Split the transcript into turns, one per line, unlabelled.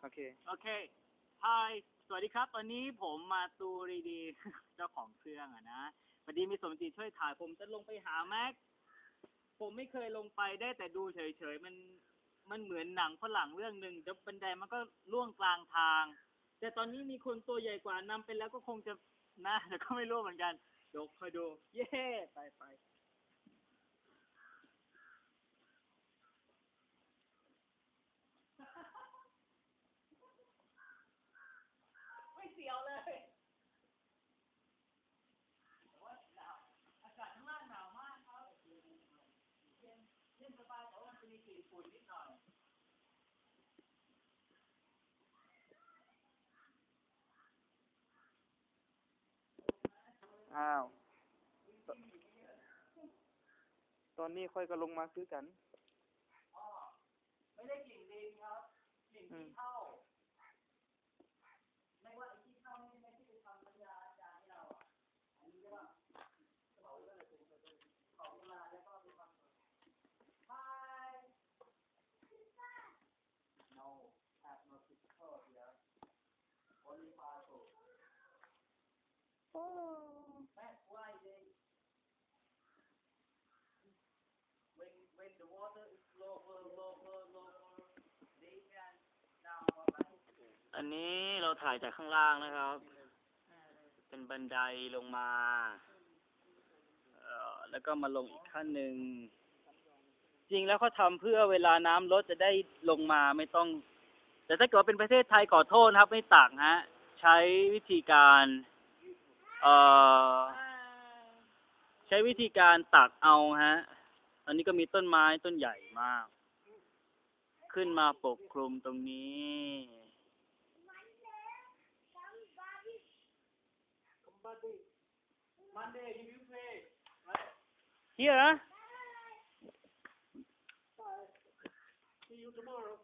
โอเค
โอเคฮสวัสดีครับตอนนี้ผมมาตูรีดี เจ้าของเครื่องอะนะพอดีมีสมจิตช่วยถ่าย ผมจะลงไปหาแม็ก ผมไม่เคยลงไปได้แต่ดูเฉยๆ มัน มันเหมือนหนังฝรั่งเรื่องหนึ่งแต่บันไดมันก็ล่วงกลางทาง แต่ตอนนี้มีคนตัวใหญ่กว่านำไปแล้วก็คงจะนะแต่ก็ไม่รู้เหมือนกันเดี๋ยวคอยดู เย้ ไปไป ไม่เสียวเลย อากาศข้างล่างหนาวมากครับเย็นเย็นสบายแต่ว่ามันจะมีกลิ่น ฝุ่นนิดหน่อย
อ้าว ตอนนี้ค่อยก็ลงมาคือกัน
อ๋อ ไม่ได้กลิ่นดินครับ กลิ่น
อื
ขี้
ม
เถ้าไม่ว่าไอ้ขี้เถ้านี่ไม่ใช่คำบรรยายอาจารย์ให้เราอะ อันนี้เรียกว่าเขาเลิกเขาเวลาแล้วก็มีความสุข Hi No have no physical here only partial That's why they when when the water is lower lower lower they can down อันนี้เราถ่ายจากข้างล่างนะครับ เป็นบันไดลงมาเอ่อแล้วก็มาลงอีกขั้นหนึ่ง จริงแล้วเขาทำเพื่อเวลาน้ำลดจะได้ลงมาไม่ต้อง แต่ถ้าเกิดว่าเป็นประเทศไทยขอโทษนะครับ ไม่ตักฮะ ใช้วิธีการเอ่อ ใช้วิธีการตักเอาฮะ อันนี้ก็มีต้นไม้ต้นใหญ่มาก ขึ้นมาปกคลุมตรงนี้ Here? See you tomorrow.